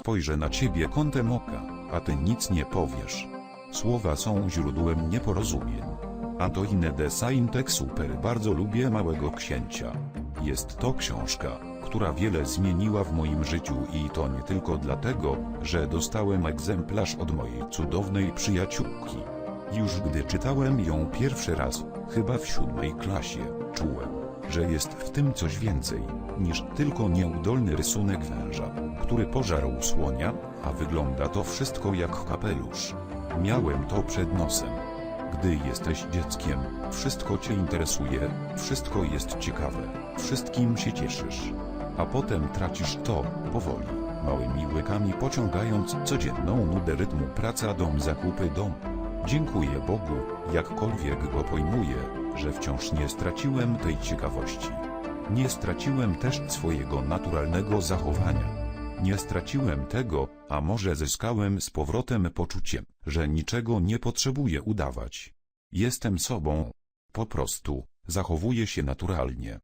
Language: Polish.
spojrzę na ciebie kątem oka, a ty nic nie powiesz. Słowa są źródłem nieporozumień. Antoine de Saint-Exupéry bardzo lubię Małego Księcia. Jest to książka, która wiele zmieniła w moim życiu i to nie tylko dlatego, że dostałem egzemplarz od mojej cudownej przyjaciółki. Już gdy czytałem ją pierwszy raz, chyba w siódmej klasie, czułem, że jest w tym coś więcej, niż tylko nieudolny rysunek węża, który pożarł słonia, a wygląda to wszystko jak kapelusz. Miałem to przed nosem. Gdy jesteś dzieckiem, wszystko cię interesuje, wszystko jest ciekawe, wszystkim się cieszysz. A potem tracisz to, powoli, małymi łykami pociągając codzienną nudę rytmu praca dom zakupy dom. Dziękuję Bogu, jakkolwiek go pojmuję, że wciąż nie straciłem tej ciekawości. Nie straciłem też swojego naturalnego zachowania. Nie straciłem tego, a może zyskałem z powrotem poczuciem, że niczego nie potrzebuję udawać. Jestem sobą. Po prostu, zachowuję się naturalnie.